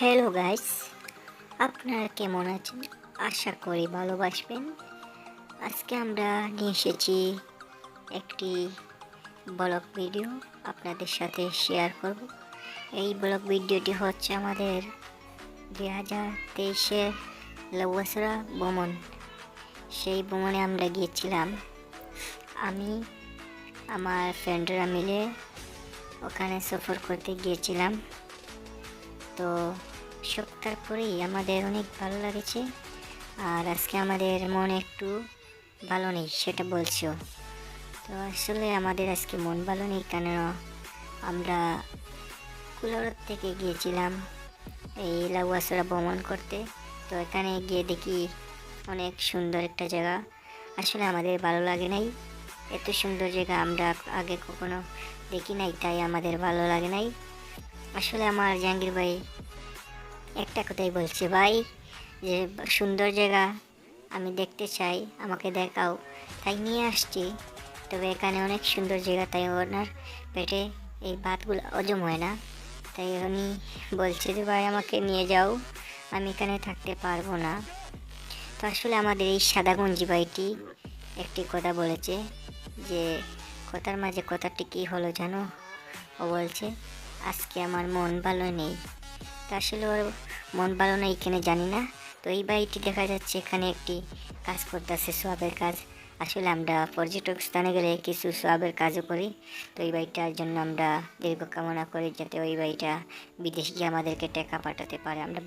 Hello guys আপনারা কেমন আছেন? আশা করি ভালোবাসবেন। আজকে আমরা নিয়ে এসেছি একটি ব্লগ ভিডিও আপনাদের সাথে শেয়ার করব। এই ব্লগ ভিডিওটি হচ্ছে আমাদের দুই হাজার তেইশের লবসরা ভ্রমণ। সেই ভ্রমণে আমরা গিয়েছিলাম। আমি, আমার ফ্রেন্ডরা মিলে ওখানে সফর করতে গিয়েছিলাম। তো সপ্তাহ পরেই আমাদের অনেক ভালো লাগেছে। আর আজকে আমাদের মন একটু ভালো নেই, সেটা বলছো তো আসলে আমাদের আজকে মন ভালো নেই কেন? আমরা কুলার থেকে গিয়েছিলাম এই লাউয়াসরা ভ্রমণ করতে। তো এখানে গিয়ে দেখি অনেক সুন্দর একটা জায়গা। আসলে আমাদের ভালো লাগে নাই। এত সুন্দর জায়গা আমরা আগে কখনো দেখি নাই, তাই আমাদের ভালো লাগে নাই। আসলে আমার জাহাঙ্গীর ভাই একটা কথাই বলছে, ভাই, যে সুন্দর জায়গা আমি দেখতে চাই, আমাকে দেখাও। তাই নিয়ে আসছি। তবে এখানে অনেক সুন্দর জায়গা, তাই ওনার পেটে এই ভাতগুলো হজম হয় না। তাই উনি বলছে যে, ভাই, আমাকে নিয়ে যাও, আমি এখানে থাকতে পারব না। তো আসলে আমাদের এই সাদাগঞ্জি ভাইটি একটি কথা বলেছে, যে কথার মাঝে কথাটি কী হলো জানো? ও বলছে আজকে আমার মন ভালো নেই। তো আসলে ওর মন ভালো নেই এখানে জানি না। তো এই বাড়িটি দেখা যাচ্ছে এখানে একটি কাজ করতেছে, সোয়াবের কাজ। আসলে আমরা পর্যটক স্থানে গেলে কিছু সোয়াবের কাজও করি। তো এই বাড়িটার জন্য আমরা দীর্ঘ কামনা করি যাতে ওই বাড়িটা বিদেশ গিয়ে আমাদেরকে টাকা পাঠাতে পারে। আমরা